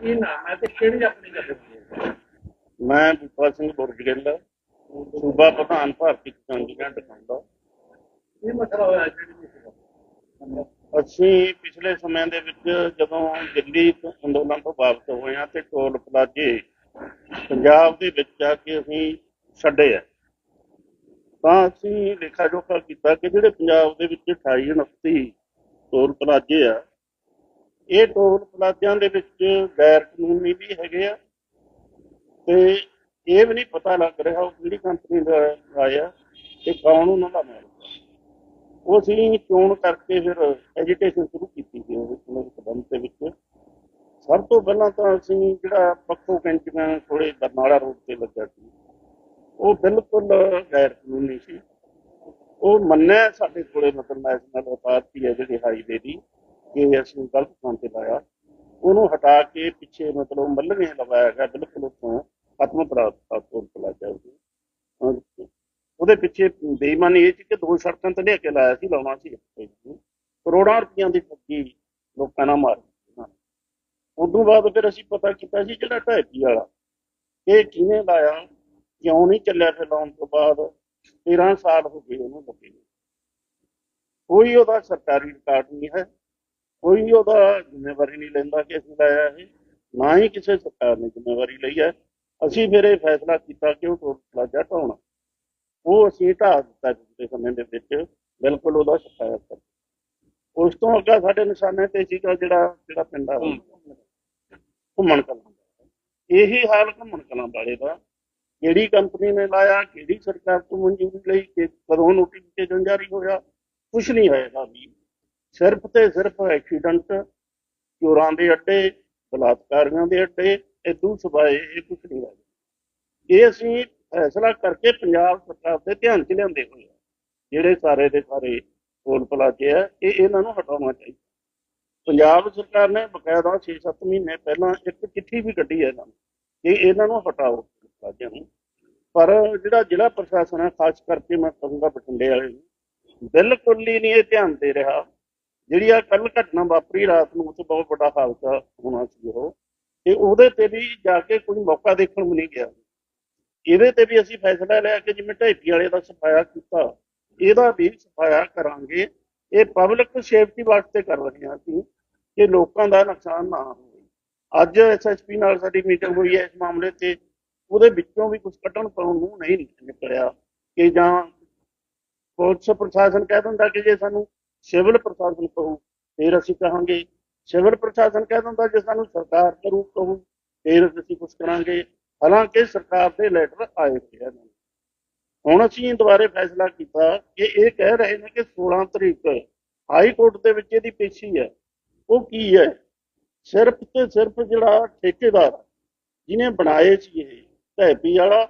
ਕੀ ਨਾਮ ਹੈ ਤੇ ਕਿਹੜੀ ਆਪਣੀ ਗੱਲ ਹੈ? ਮੈਂ ਬੂਪਾ ਸਿੰਘ ਬੁਰਜਗਿੱਲ ਸੂਬਾ ਪ੍ਰਧਾਨ ਭਾਰਤੀ ਕਿਸਾਨ ਯੂਨੀਅਨ ਟਕਾਂਦਾ ਕੀ ਮਸਲਾ ਹੋਇਆ ਜਿਹੜੀ ਅਸੀਂ ਪਿਛਲੇ ਸਮੇਂ ਦੇ ਵਿੱਚ ਜਦੋਂ ਦਿੱਲੀ ਤੋਂ ਅੰਦੋਲਨ ਤੋਂ ਵਾਪਸ ਹੋਏ ਹਾਂ ਤੇ ਟੋਲ ਪਲਾਜ਼ੇ ਪੰਜਾਬ ਦੇ ਵਿੱਚ ਆ ਕੇ ਅਸੀਂ ਛੱਡੇ ਆ। ਤਾਂ ਅਸੀਂ ਲੇਖਾ ਜੋਖਾ ਕੀਤਾ ਕਿ ਜਿਹੜੇ ਪੰਜਾਬ ਦੇ ਵਿੱਚ 28 29 ਟੋਲ ਪਲਾਜ਼ੇ ਆ ਇਹ ਟੋਲ ਪਲਾਜ਼ਿਆਂ ਦੇ ਵਿੱਚ ਗੈਰ ਕਾਨੂੰਨੀ ਵੀ ਹੈਗੇ ਆ ਤੇ ਇਹ ਵੀ ਨਹੀਂ ਪਤਾ ਲੱਗ ਰਿਹਾ ਉਹ ਕਿਹੜੀ ਕੰਪਨੀ ਦਾ ਆਇਆ ਤੇ ਕੌਣ ਉਹਨਾਂ ਦਾ ਮਾਲਕ ਉਹ ਅਸੀਂ ਚੋਣ ਕਰਕੇ ਫਿਰ ਐਜੀਟੇਸ਼ਨ ਸ਼ੁਰੂ ਕੀਤੀ ਸੀ ਉਹਦੇ ਉਹਨਾਂ ਦੇ ਵਿੱਚ। ਸਭ ਤੋਂ ਪਹਿਲਾਂ ਤਾਂ ਅਸੀਂ ਜਿਹੜਾ ਪੱਖੋ ਕੈਂਚੀਆਂ ਕੋਲੇ ਬਰਨਾਲਾ ਰੋਡ ਤੇ ਲੱਗਾ ਸੀ, ਉਹ ਬਿਲਕੁਲ ਗੈਰ ਕਾਨੂੰਨੀ ਸੀ। ਉਹ ਮੰਨਿਆ ਸਾਡੇ ਕੋਲੇ ਮਤਲਬ ਨੈਸ਼ਨਲ ਅਥਾਰਟੀ ਹੈ ਜਿਹੜੀ ਹਾਈਵੇ ਦੀ। ਕਿ ਅਸੀਂ ਗਲਤ ਥਾਂ ਤੇ ਲਾਇਆ, ਉਹਨੂੰ ਹਟਾ ਕੇ ਪਿੱਛੇ ਮਤਲਬ ਮੱਲਵੇਂ ਲਵਾਇਆ ਗਿਆ ਬਿਲਕੁਲ ਉੱਥੋਂ ਖਤਮ ਕਰਾ ਦਿੱਤਾ ਕੋਲ ਪਲਾਜ਼ਾ ਉਹਨੂੰ। ਉਹਦੇ ਪਿੱਛੇ ਬੇਈਮਾਨੀ ਇਹ ਸੀ ਕਿ ਦੋ ਸੜਕਾਂ ਤੇ ਲੈ ਕੇ ਲਾਇਆ ਸੀ, ਲਾਉਣਾ ਸੀ ਕਰੋੜਾਂ ਰੁਪਈਆਂ ਦੀ ਠੱਗੀ ਲੋਕਾਂ ਨਾਲ ਮਾਰ ਉਹਨਾਂ ਨੇ। ਉਦੋਂ ਬਾਅਦ ਫਿਰ ਅਸੀਂ ਪਤਾ ਕੀਤਾ ਸੀ ਜਿਹੜਾ ਢਾਈ ਵਾਲਾ, ਇਹ ਕਿਵੇਂ ਲਾਇਆ, ਕਿਉਂ ਨਹੀਂ ਚੱਲਿਆ ਫਿਰ ਲਾਉਣ ਤੋਂ ਬਾਅਦ? 13 ਸਾਲ ਹੋ ਗਏ ਉਹਨੂੰ ਲੱਗੇ ਕੋਈ ਉਹਦਾ ਸਰਕਾਰੀ ਰਿਕਾਰਡ ਨਹੀਂ ਹੈ। ਕੋਈ ਉਹਦਾ ਜ਼ਿੰਮੇਵਾਰੀ ਨਹੀਂ ਲੈਂਦਾ ਕਿ ਅਸੀਂ ਲਾਇਆ ਇਹ, ਨਾ ਹੀ ਕਿਸੇ ਸਰਕਾਰ ਨੇ ਜ਼ਿੰਮੇਵਾਰੀ ਲਈ ਹੈ। ਅਸੀਂ ਫਿਰ ਇਹ ਫੈਸਲਾ ਕੀਤਾ ਕਿ ਉਹ ਟੋਲ ਪਲਾਜ਼ਾ ਢਾਉਣਾ। ਉਹ ਅਸੀਂ ਢਾਹ ਦਿੱਤਾ ਪਿਛਲੇ ਸਮੇਂ ਦੇ ਵਿੱਚ, ਬਿਲਕੁਲ ਉਹਦਾ ਸਫਾਇਆ ਕਰ ਉਸ ਤੋਂ ਅੱਗਾ ਸਾਡੇ ਨਿਸ਼ਾਨੇ ਤੇ ਸੀਗਾ ਜਿਹੜਾ ਜਿਹੜਾ ਪਿੰਡ ਆ ਘੁੰਮਣ ਕਲਾਂ ਇਹੀ ਹਾਲ ਘੁੰਮਣ ਕਲਾਂ ਵਾਲੇ ਦਾ। ਕਿਹੜੀ ਕੰਪਨੀ ਨੇ ਲਾਇਆ, ਕਿਹੜੀ ਸਰਕਾਰ ਤੋਂ ਮਨਜ਼ੂਰੀ ਲਈ, ਕਿ ਕਦੋਂ ਨੋਟੀਫਿਕੇਸ਼ਨ ਜਾਰੀ ਹੋਇਆ ਕੁਝ ਨਹੀਂ ਹੋਏਗਾ ਵੀ ਸਿਰਫ ਤੇ ਸਿਰਫ ਐਕਸੀਡੈਂਟ ਚੋਰਾਂ ਦੇ ਅੱਡੇ, ਬਲਾਤਕਾਰੀਆਂ ਦੇ ਅੱਡੇ ਇਦੋਂ ਸਿਵਾਏ ਇਹ ਕੁਝ ਨਹੀਂ ਹੈ ਇਹ ਅਸੀਂ ਫੈਸਲਾ ਕਰਕੇ ਪੰਜਾਬ ਸਰਕਾਰ ਦੇ ਧਿਆਨ 'ਚ ਲਿਆਂਦੇ ਹੋਏ ਆ। ਜਿਹੜੇ ਸਾਰੇ ਦੇ ਸਾਰੇ ਟੋਲ ਪਲਾਜ਼ੇ ਆ, ਇਹ ਇਹਨਾਂ ਨੂੰ ਹਟਾਉਣਾ ਚਾਹੀਦਾ। ਪੰਜਾਬ ਸਰਕਾਰ ਨੇ ਬਕਾਇਦਾ 6-7 ਮਹੀਨੇ ਪਹਿਲਾਂ ਇੱਕ ਚਿੱਠੀ ਵੀ ਕੱਢੀ ਹੈ ਇਹਨਾਂ ਨੂੰ ਕਿ ਇਹਨਾਂ ਨੂੰ ਹਟਾਓ ਪਲਾਜ਼ਿਆਂ ਨੂੰ। ਪਰ ਜਿਹੜਾ ਜ਼ਿਲ੍ਹਾ ਪ੍ਰਸ਼ਾਸਨ ਹੈ, ਖਾਸ ਕਰਕੇ ਮੈਂ ਕਹੂੰਗਾ ਬਠਿੰਡੇ ਵਾਲੇ ਨੂੰ, ਬਿਲਕੁਲ ਹੀ ਨਹੀਂ ਇਹ ਧਿਆਨ ਦੇ ਰਿਹਾ। ਜਿਹੜੀ ਆ ਕੱਲ ਘਟਨਾ ਵਾਪਰੀ, ਰਾਤ ਨੂੰ ਉੱਥੇ ਬਹੁਤ ਵੱਡਾ ਹਾਦਸਾ ਹੋਣਾ ਸੀ ਉਹ। ਤੇ ਉਹਦੇ ਤੇ ਵੀ ਜਾ ਕੇ ਕੋਈ ਮੌਕਾ ਦੇਖਣ ਨੂੰ ਨਹੀਂ ਗਿਆ। ਇਹਦੇ ਤੇ ਵੀ ਅਸੀਂ ਫੈਸਲਾ ਲਿਆ ਕਿ ਜਿਵੇਂ ਢਾਈਪੀ ਵਾਲੇ ਦਾ ਸਫਾਇਆ ਕੀਤਾ, ਇਹਦਾ ਵੀ ਸਫਾਇਆ ਕਰਾਂਗੇ। ਇਹ ਪਬਲਿਕ ਸੇਫਟੀ ਵਾਸਤੇ ਕਰ ਰਹੇ ਹਾਂ ਅਸੀਂ ਕਿ ਲੋਕਾਂ ਦਾ ਨੁਕਸਾਨ ਨਾ ਹੋਵੇ। ਅੱਜ ਐਸਐਸਪੀ ਨਾਲ ਸਾਡੀ ਮੀਟਿੰਗ ਹੋਈ ਹੈ ਇਸ ਮਾਮਲੇ ਤੇ। ਉਹਦੇ ਵਿੱਚੋਂ ਵੀ ਕੁਝ ਕੱਢਣ ਪਾਉਣ ਨੂੰ ਨਹੀਂ ਨਿਕਲਿਆ ਕਿ ਜਾਂ ਪੁਲਿਸ ਪ੍ਰਸ਼ਾਸਨ ਕਹਿ ਦਿੰਦਾ ਕਿ ਜੇ ਸਾਨੂੰ ਸਿਵਲ ਪ੍ਰਸ਼ਾਸਨ ਕਹੂ, ਫਿਰ ਅਸੀਂ ਕਹਾਂਗੇ, ਸਿਵਲ ਪ੍ਰਸ਼ਾਸਨ ਕਹਿ ਦਿੰਦਾ ਜੇ ਸਾਨੂੰ ਸਰਕਾਰ ਕਰੂ ਕਹੂ, ਫਿਰ ਅਸੀਂ ਕੁਝ ਕਰਾਂਗੇ। ਹਾਲਾਂਕਿ ਸਰਕਾਰ ਦੇ ਲੈਟਰ ਆਏ ਹੋਏ ਹਨ ਹੁਣ ਅਸੀਂ ਦੁਬਾਰੇ ਫੈਸਲਾ ਕੀਤਾ ਕਿ ਇਹ ਕਹਿ ਰਹੇ ਨੇ ਕਿ 16 ਤਰੀਕ ਹਾਈ ਕੋਰਟ ਦੇ ਵਿੱਚ ਇਹਦੀ ਪੇਸ਼ੀ ਹੈ। ਉਹ ਕੀ ਹੈ? ਸਿਰਫ ਤੇ ਸਿਰਫ ਜਿਹੜਾ ਠੇਕੇਦਾਰ ਜਿਹਨੇ ਬਣਾਏ ਸੀ ਇਹ ਢੈਪੀ ਵਾਲਾ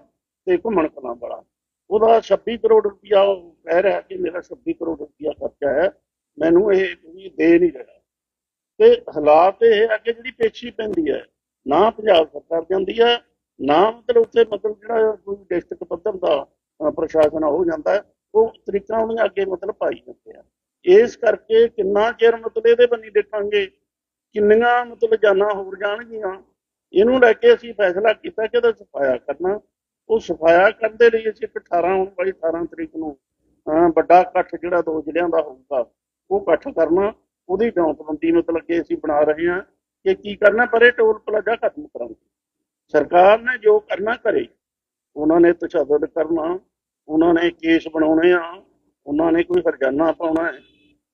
ਤੇ ਘੁੰਮਣ ਕਲਾਂ ਵਾਲਾ। ਉਹਦਾ 26 ਕਰੋੜ ਰੁਪਇਆ ਉਹ ਕਹਿ ਰਿਹਾ ਕਿ ਮੇਰਾ 26 ਕਰੋੜ ਰੁਪਇਆ ਖਰਚਾ ਹੈ, ਮੈਨੂੰ ਇਹ ਕੋਈ ਦੇ ਨਹੀਂ ਰਿਹਾ। ਤੇ ਹਾਲਾਤ ਇਹ ਅੱਗੇ ਜਿਹੜੀ ਪੇਸ਼ੀ ਪੈਂਦੀ ਹੈ, ਨਾ ਪੰਜਾਬ ਸਰਕਾਰ ਜਾਂਦੀ ਹੈ, ਨਾ ਮਤਲਬ ਉੱਥੇ ਮਤਲਬ ਜਿਹੜਾ ਕੋਈ ਡਿਸਟ੍ਰਿਕਟ ਪੱਧਰ ਦਾ ਪ੍ਰਸ਼ਾਸਨ ਹੋ ਜਾਂਦਾ ਹੈ, ਉਹ ਤਰੀਕਾ ਉਹਨੇ ਅੱਗੇ ਮਤਲਬ ਪਾਈ ਜਾਂਦੇ ਆ। ਇਸ ਕਰਕੇ ਕਿੰਨਾ ਚਿਰ ਮਤਲਬ ਇਹਦੇ ਬੰਨੀ ਦੇਖਾਂਗੇ, ਕਿੰਨੀਆਂ ਮਤਲਬ ਜਾਨਾਂ ਹੋਰ ਜਾਣਗੀਆਂ, ਇਹਨੂੰ ਲੈ ਕੇ ਅਸੀਂ ਫੈਸਲਾ ਕੀਤਾ ਕਿ ਇਹਦਾ ਸਫਾਇਆ ਕਰਨਾ ਉਹ ਸਫਾਇਆ ਕਰਨ ਦੇ ਲਈ ਅਸੀਂ ਇੱਕ 18 ਹੁਣ ਬਾਈ 18 ਤਰੀਕ ਨੂੰ ਵੱਡਾ ਇਕੱਠ ਜਿਹੜਾ ਦੋ ਜ਼ਿਲ੍ਹਿਆਂ ਦਾ ਹੋਊਗਾ, ਉਹ ਇਕੱਠ ਕਰਨਾ, ਉਹਦੀ ਚੌਂਕਬੰਦੀ ਮਤਲਬ ਕਿ ਅਸੀਂ ਬਣਾ ਰਹੇ ਹਾਂ ਕਿ ਕੀ ਕਰਨਾ, ਪਰੇ ਟੋਲ ਪਲਾਜ਼ਾ ਖਤਮ ਕਰਾਂਗੇ। ਸਰਕਾਰ ਨੇ ਜੋ ਕਰਨਾ ਕਰੇ, ਉਹਨਾਂ ਨੇ ਤਸ਼ੱਦਦ ਕਰਨਾ, ਉਹਨਾਂ ਨੇ ਕੇਸ ਬਣਾਉਣੇ ਆ, ਉਹਨਾਂ ਨੇ ਕੋਈ ਹਰਜਾਨਾ ਪਾਉਣਾ ਹੈ,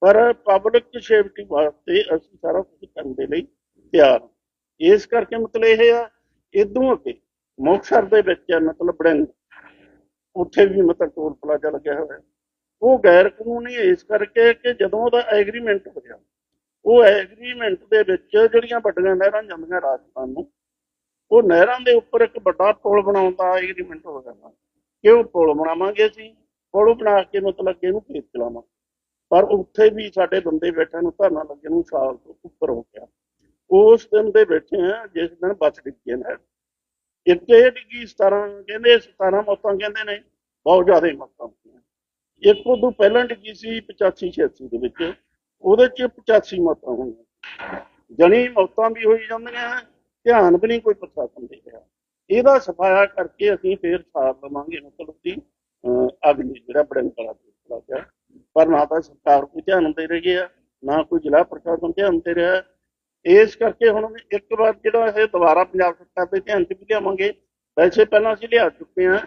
ਪਰ ਪਬਲਿਕ ਸੇਫਟੀ ਵਾਸਤੇ ਅਸੀਂ ਸਾਰਾ ਕੁਝ ਕਰਨ ਦੇ ਲਈ ਤਿਆਰ ਹਾਂ। ਇਸ ਕਰਕੇ ਮਤਲਬ ਇਹ ਆ ਇਦੋਂ ਅੱਗੇ ਮੁਕਤਸਰ ਦੇ ਵਿੱਚ ਹੈ, ਮਤਲਬ ਬੜਿੰਗ। ਉੱਥੇ ਵੀ ਮਤਲਬ ਟੋਲ ਪਲਾਜ਼ਾ ਲੱਗਿਆ ਹੋਇਆ ਉਹ ਗੈਰ ਕਾਨੂੰਨੀ ਇਸ ਕਰਕੇ ਕਿ ਜਦੋਂ ਉਹਦਾ ਐਗਰੀਮੈਂਟ ਹੋਇਆ ਉਹ ਐਗਰੀਮੈਂਟ ਦੇ ਵਿੱਚ ਜਿਹੜੀਆਂ ਵੱਡੀਆਂ ਨਹਿਰਾਂ ਜਾਂਦੀਆਂ ਰਾਜਸਥਾਨ ਨੂੰ, ਉਹ ਨਹਿਰਾਂ ਦੇ ਉੱਪਰ ਇੱਕ ਵੱਡਾ ਪੁਲ ਬਣਾਉਣ ਦਾ ਐਗਰੀਮੈਂਟ ਹੋ ਜਾਂਦਾ ਕਿ ਉਹ ਪੁਲ ਬਣਾਵਾਂਗੇ ਅਸੀਂ, ਪੁਲ ਬਣਾ ਕੇ ਮਤਲਬ ਕਿ ਇਹਨੂੰ ਖੇਤ ਚਲਾਵਾਂਗੇ। ਪਰ ਉੱਥੇ ਵੀ ਸਾਡੇ ਬੰਦੇ ਬੈਠੇ ਨੂੰ ਧਰਨਾ ਲੱਗੇ ਨੂੰ ਸਾਲ ਤੋਂ ਉੱਪਰ ਹੋ ਗਿਆ। ਉਸ ਦਿਨ ਦੇ ਬੈਠੇ ਆ ਜਿਸ ਦਿਨ ਬਚ ਡਿੱਗੇ ਨਹਿਰ। ਇੱਕ ਇਹ ਡਿੱਗੀ 17 ਕਹਿੰਦੇ 17 ਮੌਤਾਂ ਕਹਿੰਦੇ ਨੇ ਬਹੁਤ ਜ਼ਿਆਦਾ ਮੌਤਾਂ ਹੋਈਆਂ। ਇੱਕ ਉਦੋਂ ਪਹਿਲਾਂ ਡਿੱਗੀ ਸੀ 85 86 ਦੇ ਵਿੱਚ ਉਹਦੇ ਚ 85 ਮੌਤਾਂ ਹੋਈਆਂ। ਜਣੀ ਮੌਤਾਂ ਵੀ ਹੋਈ ਜਾਂਦੀਆਂ ਧਿਆਨ ਵੀ ਨਹੀਂ ਕੋਈ ਪ੍ਰਸ਼ਾਸਨ ਦੇ ਰਿਹਾ। ਇਹਦਾ ਸਫਾਇਆ ਕਰਕੇ ਅਸੀਂ ਫੇਰ ਸਾਰ ਲਵਾਂਗੇ ਮਤਲਬ ਕਿ ਅਹ, ਅੱਗ ਦੀ ਜਿਹੜਾ ਬੜਿੰਗ ਵਾਲਾ ਪਰ ਨਾ ਤਾਂ ਸਰਕਾਰ ਕੋਈ ਧਿਆਨ ਦੇ ਰਹੀ ਹੈ ਨਾ ਕੋਈ ਜ਼ਿਲ੍ਹਾ ਪ੍ਰਸ਼ਾਸਨ ਧਿਆਨ ਦੇ ਰਿਹਾ। ਇਸ ਕਰਕੇ ਹੁਣ ਇੱਕ ਵਾਰ ਜਿਹੜਾ ਇਹ ਦੁਬਾਰਾ ਪੰਜਾਬ ਸਰਕਾਰ ਦੇ ਧਿਆਨ 'ਚ ਵੀ ਲਿਆਵਾਂਗੇ ਵੈਸੇ ਪਹਿਲਾਂ ਅਸੀਂ ਲਿਆ ਚੁੱਕੇ ਹਾਂ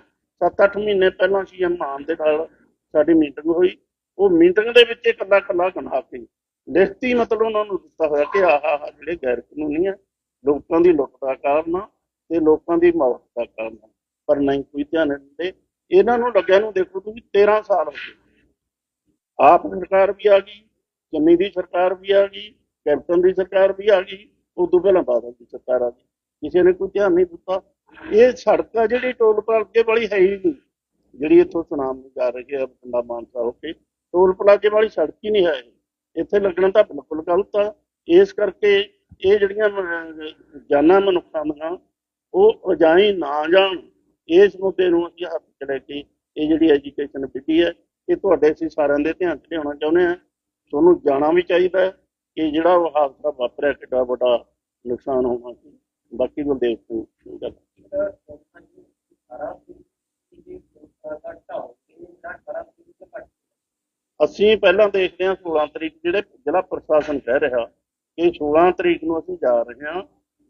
7-8 ਮਹੀਨੇ ਪਹਿਲਾਂ ਸੀਐਮ ਮਾਨ ਦੇ ਨਾਲ ਸਾਡੀ ਮੀਟਿੰਗ ਹੋਈ, ਉਹ ਮੀਟਿੰਗ ਦੇ ਵਿੱਚ ਇਕੱਲਾ ਇਕੱਲਾ ਗਣਾ ਕੇ ਲਿਖਤੀ ਮਤਲਬ ਉਹਨਾਂ ਨੂੰ ਦਿੱਤਾ ਹੋਇਆ ਕਿ ਆਹ ਆਹ ਜਿਹੜੇ ਗੈਰ ਕਾਨੂੰਨੀ ਆ, ਲੋਕਾਂ ਦੀ ਲੁੱਟ ਦਾ ਕਾਰਨ ਆ ਤੇ ਲੋਕਾਂ ਦੀ ਮੌਤ ਦਾ ਕਾਰਨ ਆ, ਪਰ ਨਹੀਂ ਕੋਈ ਧਿਆਨ ਦਿੰਦੇ। ਇਹਨਾਂ ਨੂੰ ਲੱਗਿਆ ਨੂੰ ਦੇਖੋ ਤੁਸੀਂ 13 ਸਾਲ ਹੋ ਗਏ। ਆਪ ਸਰਕਾਰ ਵੀ ਆ ਗਈ, ਚੰਨੀ ਦੀ ਸਰਕਾਰ ਵੀ ਆ ਗਈ ਕੈਪਟਨ ਦੀ ਸਰਕਾਰ ਵੀ ਆ ਗਈ, ਉਦੋਂ ਪਹਿਲਾਂ ਬਾਦਲ ਦੀ ਸਰਕਾਰ ਆ ਗਈ। ਕਿਸੇ ਨੇ ਕੋਈ ਧਿਆਨ ਨਹੀਂ ਦਿੱਤਾ। ਇਹ ਸੜਕ ਆ ਜਿਹੜੀ ਟੋਲ ਪਲਾਜ਼ੇ ਵਾਲੀ ਹੈ ਹੀ ਨਹੀਂ। ਜਿਹੜੀ ਇੱਥੋਂ ਸੁਨਾਮ ਨੂੰ ਜਾ ਰਹੀ ਹੈ, ਬਠਿੰਡਾ ਮਾਨਸਾ ਹੋ ਕੇ। ਟੋਲ ਪਲਾਜ਼ੇ ਵਾਲੀ ਸੜਕ ਹੀ ਨਹੀਂ ਹੈ ਇੱਥੇ ਲੱਗਣਾ ਤਾਂ ਬਿਲਕੁਲ ਗਲਤ ਆ। ਇਸ ਕਰਕੇ ਇਹ ਜਿਹੜੀਆਂ ਜਾਨਾਂ ਮਨੁੱਖਾਂ ਦੀਆਂ, ਉਹ ਅਜਾਈ ਨਾ ਜਾਣ। ਇਸ ਮੁੱਦੇ ਨੂੰ ਅਸੀਂ ਹੱਥ 'ਚ ਲੈ ਕੇ ਇਹ ਜਿਹੜੀ ਐਜੂਕੇਸ਼ਨ ਵਿਧੀ ਹੈ, ਇਹ ਤੁਹਾਡੇ ਅਸੀਂ ਸਾਰਿਆਂ ਦੇ ਧਿਆਨ 'ਚ ਲਿਆਉਣਾ ਚਾਹੁੰਦੇ ਹਾਂ। ਤੁਹਾਨੂੰ ਜਾਣਾ ਵੀ ਚਾਹੀਦਾ ਹੈ। ਕਿ ਜਿਹੜਾ ਉਹ ਹਾਦਸਾ ਵਾਪਰਿਆ ਕਿੱਡਾ ਵੱਡਾ ਨੁਕਸਾਨ ਹੋਣਾ ਸੀ। ਬਾਕੀ ਗੁਰਦੇਵ ਸਿੰਘ ਦੀ ਗੱਲ ਅਸੀਂ ਪਹਿਲਾਂ ਦੇਖਦੇ ਹਾਂ 16 ਤਰੀਕ ਜਿਹੜੇ ਜ਼ਿਲ੍ਹਾ ਪ੍ਰਸ਼ਾਸਨ ਕਹਿ ਰਿਹਾ ਕਿ 16 ਤਰੀਕ ਨੂੰ ਅਸੀਂ ਜਾ ਰਹੇ ਹਾਂ,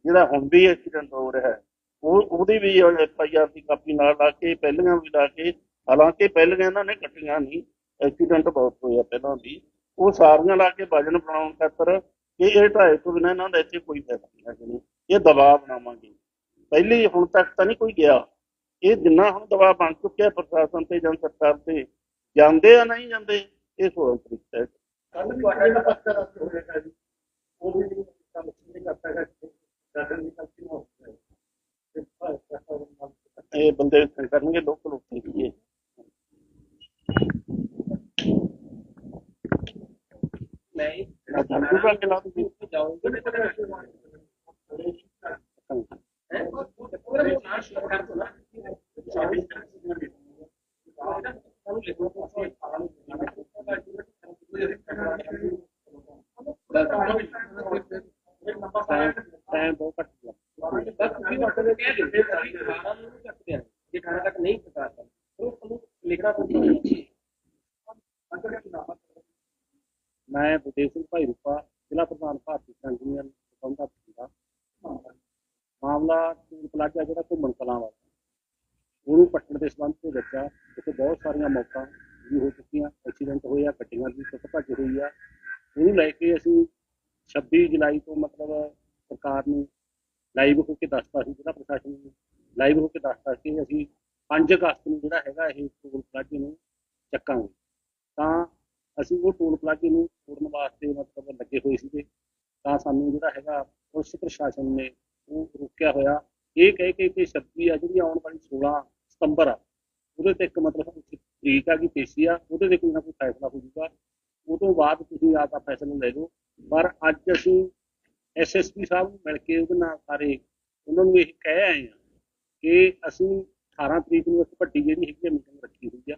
ਜਿਹੜਾ ਹੁਣ ਵੀ ਐਕਸੀਡੈਂਟ ਹੋ ਰਿਹਾ ਹੈ, ਉਹ ਉਹਦੀ ਵੀ ਐਫ ਆਈ ਆਰ ਦੀ ਕਾਪੀ ਨਾਲ ਲਾ ਕੇ, ਪਹਿਲੀਆਂ ਵੀ ਲਾ ਕੇ, ਹਾਲਾਂਕਿ ਪਹਿਲੀਆਂ ਇਹਨਾਂ ਨੇ ਕੱਟੀਆਂ ਨਹੀਂ ਐਕਸੀਡੈਂਟ ਬਹੁਤ ਹੋਇਆ ਪਹਿਲਾਂ ਵੀ। ਉਹ ਸਾਰੀਆਂ ਲਾ ਕੇ ਵਜਨ ਬਣਾਉਣ ਖਾਤਰ ਕਿ ਇਹ ਢਾਈ ਤੋਂ ਬਿਨਾਂ ਇਹਨਾਂ ਦਾ ਇੱਥੇ ਕੋਈ ਫਾਇਦਾ ਨਹੀਂ ਹੈ ਇਹ ਦਬਾਅ ਬਣਾਵਾਂਗੇ। ਪਹਿਲੀ ਹੁਣ ਤੱਕ ਤਾਂ ਨਹੀਂ ਕੋਈ ਗਿਆ। ਇਹ ਜਿੰਨਾ ਹੁਣ ਦਬਾਅ ਬਣ ਚੁੱਕਿਆ ਪ੍ਰਸ਼ਾਸਨ ਤੇ ਜਨ ਸਰਕਾਰ ਤੇ ਜਾਂਦੇ ਆ ਨਹੀਂ ਜਾਂਦੇ ਇਹ 16 ਤਰੀਕ ਤੱਕ। ਕੱਲ ਤੁਹਾਡਾ ਪੱਤਰ ਰੱਦ ਹੋਏਗਾ ਜੀ ਉਹ ਵੀ ਕੰਮ ਨਹੀਂ ਕਰਦਾ ਹੈ ਕਰਨ ਦੀ ਕੰਪਨੀ ਹੋ ਹੈ ਇਹ ਬੰਦੇ ਕਰਨਗੇ ਲੋਕਲ ਉੱਥੇ ਹੀ ਇਹ ਮੈਂ ਜਿਹੜਾ ਜੰਗੂਗਾ ਕਿ ਨਾ ਤੁਸੀਂ ਜਾਊਂਗਾ ਨਹੀਂ ਤਾਂ ਪੂਰਾ ਵਿਚਾਰ ਸਰਕਾਰ ਤੋਂ ਨਾ ਟਾਈਮ ਬਹੁਤ ਘੱਟ ਗਿਆ ਜ਼ਿਲ੍ਹਾ ਪ੍ਰਧਾਨ ਭਾਰਤੀ ਸੰਘ ਯੂਨੀਅਨ ਸਬੰਧਾ ਬਠਿੰਡਾ ਮਾਮਲਾ ਟੂਲ ਪਲਾਜ਼ਾ, ਜਿਹੜਾ ਘੁੰਮਣ ਕਲਾਂ ਵਾਲਾ। ਉਹਨੂੰ ਪੱਟਣ ਦੇ ਸੰਬੰਧ ਦੇ ਵਿੱਚ ਆ ਇੱਥੇ ਬਹੁਤ ਸਾਰੀਆਂ ਮੌਤਾਂ ਵੀ ਹੋ ਚੁੱਕੀਆਂ। ਐਕਸੀਡੈਂਟ ਹੋਏ ਆ, ਗੱਡੀਆਂ ਦੀ ਟੁੱਟ ਭੱਜ ਹੋਈ ਆ। ਉਹਨੂੰ ਲੈ ਕੇ ਅਸੀਂ 26 ਜੁਲਾਈ ਤੋਂ ਮਤਲਬ ਸਰਕਾਰ ਨੂੰ ਲਾਈਵ ਹੋ ਕੇ ਦੱਸਤਾ ਸੀ ਜਿਹੜਾ ਪ੍ਰਸ਼ਾਸਨ ਨੂੰ ਲਾਈਵ ਹੋ ਕੇ ਦੱਸਤਾ ਕਿ ਅਸੀਂ 5 ਅਗਸਤ ਨੂੰ ਜਿਹੜਾ ਹੈਗਾ ਇਹ ਟੋਲ ਪਲਾਜ਼ੇ ਨੂੰ ਚੱਕਾਂਗੇ। ਤਾਂ ਅਸੀਂ ਉਹ ਟੋਲ ਪਲਾਜ਼ੇ ਨੂੰ ਤੋੜਨ ਵਾਸਤੇ ਮਤਲਬ ਲੱਗੇ ਹੋਏ ਸੀਗੇ। ਤਾਂ ਸਾਨੂੰ ਜਿਹੜਾ ਹੈਗਾ ਪੁਲਿਸ ਪ੍ਰਸ਼ਾਸਨ ਨੇ ਉਹ ਰੋਕਿਆ ਹੋਇਆ। ਇਹ ਕਹਿ ਕੇ ਕਿ 26 ਆ ਜਿਹੜੀ ਆਉਣ ਵਾਲੀ 16 ਸਤੰਬਰ ਆ, ਉਹਦੇ ਤੇ ਇੱਕ ਮਤਲਬ ਤਰੀਕ ਆ ਕਿ ਪੇਸ਼ੀ ਆ, ਉਹਦੇ ਤੇ ਕੋਈ ਨਾ ਕੋਈ ਫੈਸਲਾ ਹੋ ਜਾਊਗਾ। ਉਹ ਤੋਂ ਬਾਅਦ ਤੁਸੀਂ ਆਪ ਦਾ ਫੈਸਲਾ ਲੈ ਲਓ। ਪਰ ਅੱਜ ਅਸੀਂ ਐਸਐਸਪੀ ਸਾਹਿਬ ਨੂੰ ਮਿਲ ਕੇ ਉਹਦੇ ਨਾਲ ਸਾਰੇ ਉਹਨਾਂ ਨੂੰ ਇਹ ਕਹਿ ਆਏ ਆ ਕਿ ਅਸੀਂ 18 ਤਰੀਕ ਨੂੰ ਇੱਕ ਵੱਡੀ ਜਿਹੜੀ ਹੈਗੀ ਮੀਟਿੰਗ ਰੱਖੀ ਹੋਈ ਆ।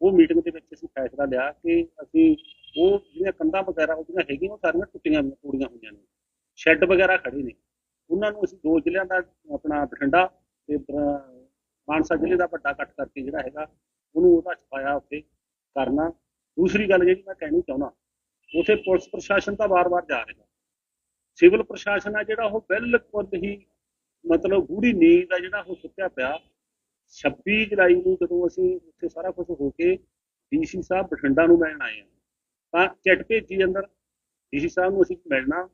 ਉਹ ਮੀਟਿੰਗ ਦੇ ਵਿੱਚ ਅਸੀਂ ਫੈਸਲਾ ਲਿਆ ਕਿ ਅਸੀਂ ਉਹ ਜਿਹੜੀਆਂ ਕੰਧਾਂ ਵਗੈਰਾ ਉਹਦੀਆਂ ਹੈਗੀਆਂ, ਉਹ ਸਾਰੀਆਂ ਟੁੱਟੀਆਂ ਪੂਰੀਆਂ ਹੋਈਆਂ ਨੇ। ਸ਼ੈੱਡ ਵਗੈਰਾ ਖੜੇ ਨੇ। ਉਹਨਾਂ ਨੂੰ ਅਸੀਂ ਦੋ ਜ਼ਿਲ੍ਹਿਆਂ ਦਾ, ਆਪਣਾ ਬਠਿੰਡਾ ਤੇ ਮਾਨਸਾ ਜ਼ਿਲ੍ਹੇ ਦਾ ਵੱਡਾ ਇਕੱਠ ਕਰਕੇ ਜਿਹੜਾ ਹੈਗਾ, ਉਹਨੂੰ ਉਹਦਾ ਛਪਾਇਆ ਉੱਥੇ ਕਰਨਾ। ਦੂਸਰੀ ਗੱਲ ਜਿਹੜੀ ਮੈਂ ਕਹਿਣੀ ਚਾਹੁੰਦਾ, ਉਥੇ ਪੁਲਿਸ ਪ੍ਰਸ਼ਾਸਨ ਤਾਂ ਵਾਰ-ਵਾਰ ਜਾ ਰਿਹਾ। ਸਿਵਲ ਪ੍ਰਸ਼ਾਸਨ ਆ ਜਿਹੜਾ ਉਹ ਬਿਲਕੁਲ ਹੀ ਮਤਲਬ ਗੂੜੀ ਨੀਂਦ ਆ ਜਿਹੜਾ ਉਹ ਸੁੱਤਿਆ ਪਿਆ। 26 ਜੁਲਾਈ ਨੂੰ ਜਦੋਂ ਅਸੀਂ ਉੱਥੇ ਸਾਰਾ ਕੁਝ ਹੋ ਕੇ ਡੀਸੀ ਸਾਹਿਬ ਬਠਿੰਡਾ ਨੂੰ ਮਿਲਣ ਆਏ ਆ ਤਾਂ ਚਿੱਠ ਭੇਜੀ ਅੰਦਰ ਡੀਸੀ ਸਾਹਿਬ ਨੂੰ ਅਸੀਂ ਮਿਲਣਾ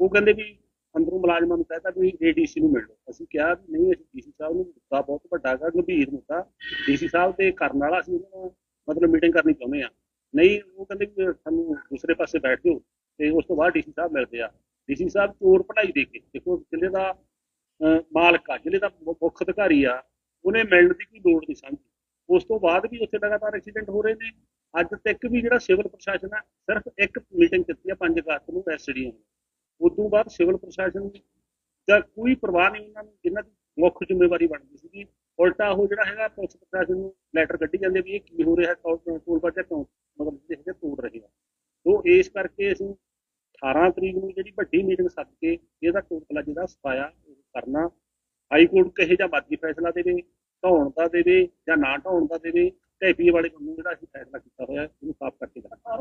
ਉਹ ਕਹਿੰਦੇ ਵੀ ਅੰਦਰੋਂ ਮੁਲਾਜ਼ਮਾਂ ਨੂੰ ਕਹਿਤਾ ਵੀ ਏਡੀਸੀ ਨੂੰ ਮਿਲ ਲਓ। ਅਸੀਂ ਕਿਹਾ ਵੀ ਨਹੀਂ ਅਸੀਂ ਡੀਸੀ ਸਾਹਿਬ ਨੂੰ ਮੁੱਦਾ ਬਹੁਤ ਵੱਡਾ ਹੈਗਾ ਗੰਭੀਰ ਮੁੱਦਾ। ਡੀਸੀ ਸਾਹਿਬ ਦੇ ਕਰਨ ਵਾਲਾ ਅਸੀਂ ਉਹਨਾਂ ਨਾਲ ਮਤਲਬ ਮੀਟਿੰਗ ਕਰਨੀ ਚਾਹੁੰਦੇ ਆ ਨਹੀਂ ਉਹ ਕਹਿੰਦੇ ਵੀ ਸਾਨੂੰ ਦੂਸਰੇ ਪਾਸੇ ਬੈਠ ਜਾਓ ਤੇ ਉਸ ਤੋਂ ਬਾਅਦ ਡੀਸੀ ਸਾਹਿਬ ਮਿਲਦੇ ਆ। ਡੀਸੀ ਸਾਹਿਬ ਚੋਰ ਪੜਾਈ ਦੇ ਕੇ ਦੇਖੋ ਜ਼ਿਲ੍ਹੇ ਦਾ ਅਹ, ਮਾਲਕ ਆ ਜ਼ਿਲ੍ਹੇ ਦਾ ਮੁੱਖ ਅਧਿਕਾਰੀ ਆ ਉਹਨੇ ਮਿਲਣ ਦੀ ਕੋਈ ਲੋੜ ਨਹੀਂ ਸਮਝੀ ਉਸ ਤੋਂ ਬਾਅਦ ਵੀ ਉੱਥੇ ਲਗਾਤਾਰ ਐਕਸੀਡੈਂਟ ਹੋ ਰਹੇ ਨੇ। ਅੱਜ ਤੱਕ ਵੀ ਜਿਹੜਾ ਸਿਵਲ ਪ੍ਰਸ਼ਾਸਨ ਆ, ਸਿਰਫ ਇੱਕ ਮੀਟਿੰਗ ਕੀਤੀ ਆ 5 ਅਗਸਤ ਨੂੰ ਐਸਡੀਐਮ ਨੇ ਉਸ ਤੋਂ ਬਾਅਦ ਸਿਵਲ ਪ੍ਰਸ਼ਾਸਨ ਦਾ ਕੋਈ ਪਰਵਾਹ ਨਹੀਂ ਉਹਨਾਂ ਨੂੰ, ਜਿਨ੍ਹਾਂ ਦੀ ਮੁੱਖ ਜ਼ਿੰਮੇਵਾਰੀ ਬਣਦੀ ਸੀਗੀ। ਉਲਟਾ ਉਹ ਜਿਹੜਾ ਹੈਗਾ, ਪੁਲਿਸ ਪ੍ਰਸ਼ਾਸਨ ਨੂੰ ਲੈਟਰ ਕੱਢੀ ਜਾਂਦੇ ਵੀ ਇਹ ਕੀ ਹੋ ਰਿਹਾ ਟੋਲ ਟੋਲ ਪਲਾਜ਼ਾ ਕਿਉਂ ਮਤਲਬ ਜਿਹੜੇ ਹੈਗੇ ਤੋੜ ਰਹੇ ਆ। ਸੋ ਇਸ ਕਰਕੇ ਅਸੀਂ 18 ਤਰੀਕ ਨੂੰ ਜਿਹੜੀ ਵੱਡੀ ਮੀਟਿੰਗ ਸੱਦ ਕੇ ਇਹਦਾ ਟੋਲ ਪਲਾਜ਼ੇ ਦਾ ਸਫਾਇਆ ਕਰਨਾ ਹਾਈ ਕੋਰਟ ਕਹੇ ਜਾਂ ਮਰਜ਼ੀ ਫੈਸਲਾ ਦੇਵੇ ਢਾਉਣ ਦਾ ਦੇਵੇ ਜਾਂ ਨਾ ਢਾਉਣ ਦਾ ਦੇਵੇ ਢੇਪੀ ਵਾਲੇ ਨੂੰ ਜਿਹੜਾ ਅਸੀਂ ਫੈਸਲਾ ਕੀਤਾ ਹੋਇਆ ਉਹਨੂੰ ਸਾਫ਼ ਕਰਕੇ ਦੇਣਾ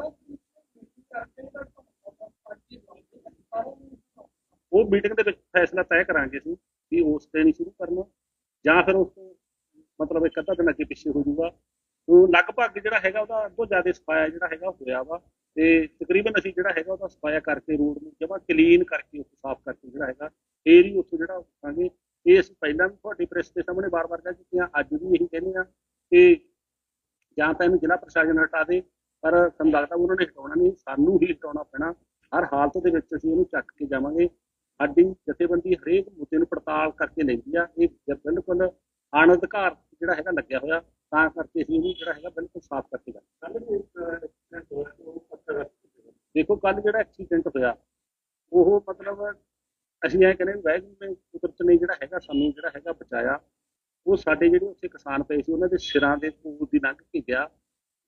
ਉਹ ਮੀਟਿੰਗ ਦੇ ਵਿੱਚ ਫੈਸਲਾ ਤੈਅ ਕਰਾਂਗੇ ਅਸੀਂ ਕਿ ਉਸ ਦਿਨ ਹੀ ਸ਼ੁਰੂ ਕਰਨਾ, ਜਾਂ ਫਿਰ ਉਸ ਤੋਂ ਮਤਲਬ ਇੱਕ ਅੱਧਾ ਦਿਨ ਅੱਗੇ ਪਿੱਛੇ ਹੋ ਜਾਊਗਾ। ਉਹ ਲਗਭਗ ਜਿਹੜਾ ਹੈਗਾ ਉਹਦਾ ਅੱਧੋ ਜ਼ਿਆਦਾ ਸਫਾਇਆ ਜਿਹੜਾ ਹੈਗਾ ਹੋਇਆ ਵਾ, ਤੇ ਤਕਰੀਬਨ ਅਸੀਂ ਜਿਹੜਾ ਹੈਗਾ ਉਹਦਾ ਸਫਾਇਆ ਕਰਕੇ ਰੋਡ ਨੂੰ ਜਮਾ ਕਲੀਨ ਕਰਕੇ ਉੱਥੇ ਸਾਫ਼ ਕਰਕੇ ਜਿਹੜਾ ਹੈਗਾ, ਫੇਰ ਹੀ ਉੱਥੋਂ ਜਿਹੜਾ ਉਠਾਂਗੇ ਇਹ ਅਸੀਂ ਪਹਿਲਾਂ ਵੀ ਤੁਹਾਡੀ ਪ੍ਰੈਸ ਦੇ ਸਾਹਮਣੇ ਵਾਰ-ਵਾਰ ਕਹਿ ਚੁੱਕੇ ਹਾਂ ਅੱਜ ਵੀ ਇਹੀ ਕਹਿੰਦੇ ਆ ਕਿ ਜਾਂ ਤਾਂ ਇਹਨੂੰ ਜ਼ਿਲ੍ਹਾ ਪ੍ਰਸ਼ਾਸਨ ਹਟਾ ਦੇ ਪਰ ਸਾਨੂੰ ਲੱਗਦਾ ਉਹਨਾਂ ਨੇ ਹਟਾਉਣਾ ਨਹੀਂ ਸਾਨੂੰ ਹੀ ਹਟਾਉਣਾ ਪੈਣਾ। ਹਰ ਹਾਲਤ ਦੇ ਵਿੱਚ ਅਸੀਂ ਇਹਨੂੰ ਚੱਕ ਕੇ ਜਾਵਾਂਗੇ। ਸਾਡੀ ਜਥੇਬੰਦੀ ਹਰੇਕ ਮੁੱਦੇ ਨੂੰ ਪੜਤਾਲ ਕਰਕੇ ਲੈਂਦੀ ਆ। ਇਹ ਬਿਲਕੁਲ ਅਣਅਧਿਕਾਰ ਜਿਹੜਾ ਹੈਗਾ ਲੱਗਿਆ ਹੋਇਆ ਤਾਂ ਕਰਕੇ ਅਸੀਂ ਇਹਨੂੰ ਜਿਹੜਾ ਹੈਗਾ ਬਿਲਕੁਲ ਸਾਫ਼ ਕਰਕੇ ਰੱਖਦੇ ਦੇਖੋ ਕੱਲ ਜਿਹੜਾ ਐਕਸੀਡੈਂਟ ਹੋਇਆ ਉਹ ਮਤਲਬ ਅਸੀਂ ਇਹ ਕਹਿੰਦੇ ਵੀ ਵਾਹਿਗੁਰੂ ਨੇ ਕੁਦਰਤ ਨੇ ਜਿਹੜਾ ਹੈਗਾ ਸਾਨੂੰ ਜਿਹੜਾ ਹੈਗਾ ਬਚਾਇਆ ਉਹ ਸਾਡੇ ਜਿਹੜੇ ਉੱਥੇ ਕਿਸਾਨ ਪਏ ਸੀ ਉਹਨਾਂ ਦੇ ਸਿਰਾਂ ਦੇ ਕੋਲ ਦੀ ਲੰਘ ਕੇ ਗਿਆ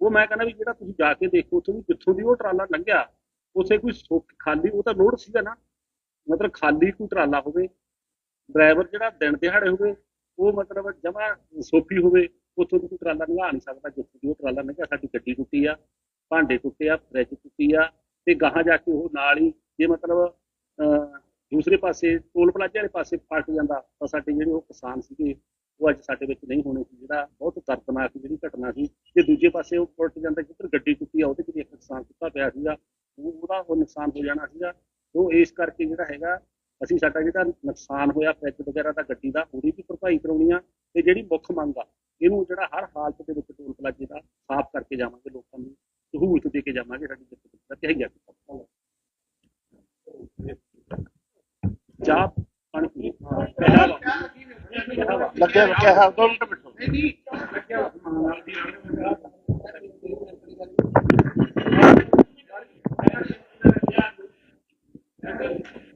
ਉਹ ਮੈਂ ਕਹਿੰਦਾ ਵੀ ਜਿਹੜਾ ਤੁਸੀਂ ਜਾ ਕੇ ਦੇਖੋ ਉੱਥੋਂ ਵੀ ਜਿੱਥੋਂ ਦੀ ਉਹ ਟਰਾਲਾ ਲੰਘਿਆ ਉੱਥੇ ਕੋਈ ਸੁੱਕ ਖਾਲੀ ਉਹ ਤਾਂ ਲੋਡ ਸੀਗਾ ਨਾ। ਮਤਲਬ ਖਾਲੀ ਕੋਈ ਟਰਾਲਾ ਹੋਵੇ ਡਰਾਈਵਰ ਜਿਹੜਾ ਦਿਨ ਦਿਹਾੜੇ ਹੋਵੇ ਉਹ ਮਤਲਬ ਜਮਾ ਸੋਫੀ ਹੋਵੇ ਉੱਥੋਂ ਦੀ ਕੋਈ ਟਰਾਲਾ ਲੰਘਾ ਨਹੀਂ ਸਕਦਾ ਜਿੱਥੋਂ ਦੀ ਉਹ ਟਰਾਲਾ ਲੰਘਿਆ ਸਾਡੀ ਗੱਡੀ ਟੁੱਟੀ ਆ ਭਾਂਡੇ ਟੁੱਟੇ ਆ ਫਰਿੱਜ ਟੁੱਟੀ ਆ ਤੇ ਗਾਹਾਂ ਜਾ ਕੇ ਉਹ ਨਾਲ ਹੀ ਜੇ ਮਤਲਬ ਅਹ, ਦੂਸਰੇ ਪਾਸੇ ਟੋਲ ਪਲਾਜ਼ੇ ਵਾਲੇ ਪਾਸੇ ਫਟ ਜਾਂਦਾ ਤਾਂ ਸਾਡੇ ਜਿਹੜੇ ਉਹ ਕਿਸਾਨ ਸੀਗੇ, ਉਹ ਅੱਜ ਸਾਡੇ ਵਿੱਚ ਨਹੀਂ ਹੋਣੇ ਸੀ, ਜਿਹੜਾ ਬਹੁਤ ਦਰਦਨਾਕ ਜਿਹੜੀ ਘਟਨਾ ਸੀ। ਜੇ ਦੂਜੇ ਪਾਸੇ ਉਹ ਪੁਲਟ ਜਾਂਦਾ, ਜਿੱਧਰ ਗੱਡੀ ਟੁੱਟੀ ਆ, ਉਹਦੇ 'ਚ ਵੀ ਇੱਕ ਕਿਸਾਨ ਸੁੱਤਾ ਪਿਆ ਸੀਗਾ ਉਹਦਾ ਉਹ ਨੁਕਸਾਨ ਹੋ ਜਾਣਾ ਸੀਗਾ। ਉਹ ਇਸ ਕਰਕੇ ਜਿਹੜਾ ਹੈਗਾ, ਅਸੀਂ ਸਾਡਾ ਜਿਹੜਾ ਨੁਕਸਾਨ ਹੋਇਆ ਫਰਿੱਜ ਵਗੈਰਾ ਦਾ, ਗੱਡੀ ਦਾ, ਉਹਦੀ ਵੀ ਭਰਪਾਈ ਕਰਾਉਣੀ ਆ ਤੇ ਜਿਹੜੀ ਮੁੱਖ ਮੰਗ ਆ, ਇਹਨੂੰ ਜਿਹੜਾ ਹਰ ਹਾਲਤ ਦੇ ਵਿੱਚ ਟੋਲ ਪਲਾਜ਼ੇ ਦਾ ਸਾਫ਼ ਕਰਕੇ ਜਾਵਾਂਗੇ, ਲੋਕਾਂ ਨੂੰ ਸਹੂਲਤ ਦੇ ਕੇ ਜਾਵਾਂਗੇ, ਸਾਡੀ ਜਿੱਥੇ ਦਾ ਕਹੀਆ ਚਾਹ ਪਾਣੀ ਪੀ ਲੱਗਿਆ ਕਿਹਾ ਦੋ ਮਿੰਟ ਬਿਠੋ। ਆ